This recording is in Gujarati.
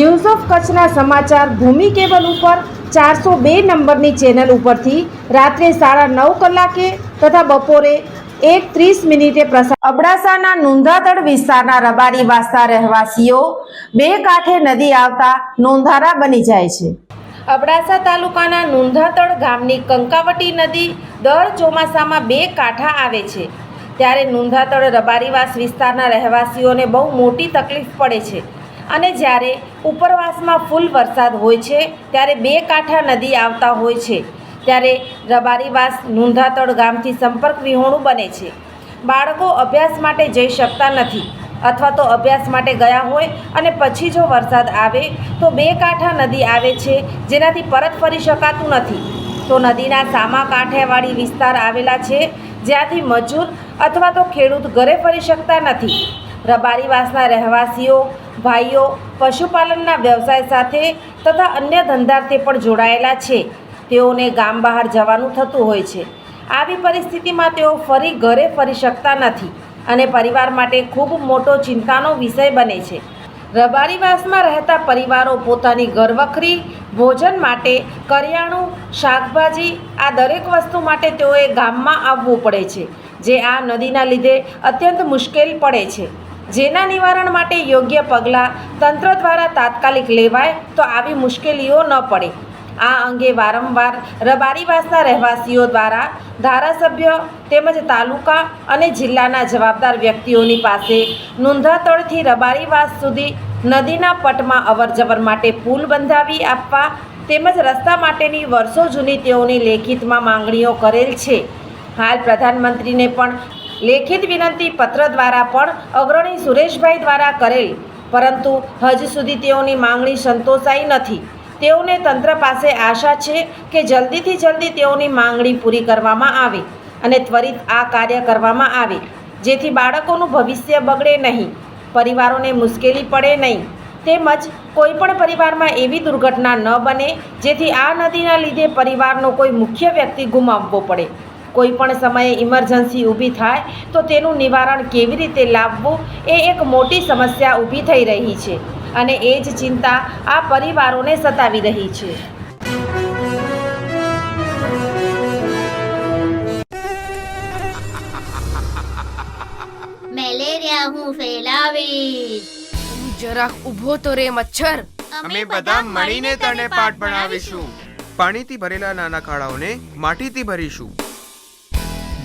news of કચ્છના સમાચાર ભૂમિ કેબલ ઉપર ચારસો બે નંબરની ચેનલ ઉપરથી રાત્રે સાડા નવ કલાકે તથા બપોરે એક ત્રીસ મિનિટે પ્રસાર અબડાસાના નોંધાતળ વિસ્તારના રબારી વાસના રહેવાસીઓ બે કાંઠે નદી આવતા નોંધારા બની જાય છે. અબડાસા તાલુકાના નોંધાતળ ગામની કંકાવટી નદી દર ચોમાસામાં બે કાંઠા આવે છે. ત્યારે નોંધાતળ રબારીવાસ વિસ્તારના રહેવાસીઓને બહુ મોટી તકલીફ પડે છે. અને જ્યારે ઉપરવાસમાં ફૂલ વરસાદ હોય છે, ત્યારે બે કાંઠા નદી આવતા હોય છે. ત્યારે રબારીવાસ નોંધાતળ ગામથી સંપર્ક વિહોણું બને છે. બાળકો અભ્યાસ માટે જઈ શકતા નથી અથવા તો અભ્યાસ માટે ગયા હોય અને પછી જો વરસાદ આવે, તો બે કાંઠા નદી આવે છે, જેનાથી પરત ફરી શકાતું નથી. તો નદીના સામા કાંઠેવાળી વિસ્તાર આવેલા છે, જ્યાંથી મજૂર અથવા તો ખેડૂત ઘરે ફરી શકતા નથી. રબારીવાસના રહેવાસીઓ, ભાઈઓ, પશુપાલનના વ્યવસાય સાથે તથા અન્ય ધંધાર્થે પણ જોડાયેલા છે. તેઓને ગામ બહાર જવાનું થતું હોય છે. આવી પરિસ્થિતિમાં તેઓ ફરી ઘરે ફરી શકતા નથી અને પરિવાર માટે ખૂબ મોટો ચિંતાનો વિષય બને છે. રબારીવાસમાં રહેતા પરિવારો પોતાની ઘરવખરી, ભોજન માટે, કરિયાણું, શાકભાજી, આ દરેક વસ્તુ માટે તેઓએ ગામમાં આવવું પડે છે, જે આ નદીના લીધે અત્યંત મુશ્કેલ પડે છે. જેના નિવારણ માટે યોગ્ય પગલાં તંત્ર દ્વારા તાત્કાલિક લેવાય તો આવી મુશ્કેલીઓ ન પડે. આ અંગે વારંવાર રબારીવાસના રહેવાસીઓ દ્વારા ધારાસભ્ય તેમજ તાલુકા અને જિલ્લાના જવાબદાર વ્યક્તિઓની પાસે નોંધાતળથી રબારીવાસ સુધી નદીના પટમાં અવરજવર માટે પુલ બંધાવી આપવા તેમજ રસ્તા માટેની વર્ષો જૂની તેઓની લેખિતમાં માંગણીઓ કરેલ છે. હાલ પ્રધાનમંત્રીને પણ લેખિત વિનંતી પત્ર દ્વારા પણ અગ્રણી સુરેશભાઈ દ્વારા કરેલ. પરંતુ હજ સુધી તેઓની માંગણી સંતોષાઈ નથી. તેઓને તંત્ર પાસે આશા છે કે જલ્દીથી જલ્દી તેઓની માંગણી પૂરી કરવામાં આવે અને ત્વરિત આ કાર્ય કરવામાં આવે, જેથી બાળકોનું ભવિષ્ય બગડે નહીં, પરિવારોને મુશ્કેલી પડે નહીં. તેમજ કોઈપણ પરિવારમાં એવી દુર્ઘટના ન બને, જેથી આ નદીના લીધે પરિવારનો કોઈ મુખ્ય વ્યક્તિ ગુમાવવો પડે. કોઈ પણ સમયે ઇમરજન્સી ઊભી થાય તો તેનું નિવારણ કેવી રીતે લાવવું એ એક મોટી સમસ્યા ઊભી થઈ રહી છે. અને એ જ ચિંતા આ પરિવારોને સતાવી રહી છે. મેલેરિયા હું ફેલાવીશ. જરાક ઊભો તો રે મચ્છર. અમે બધા મળીને તને પાઠ ભણાવીશું. પાણીથી ભરેલા નાના ખાડાઓને માટીથી ભરીશું.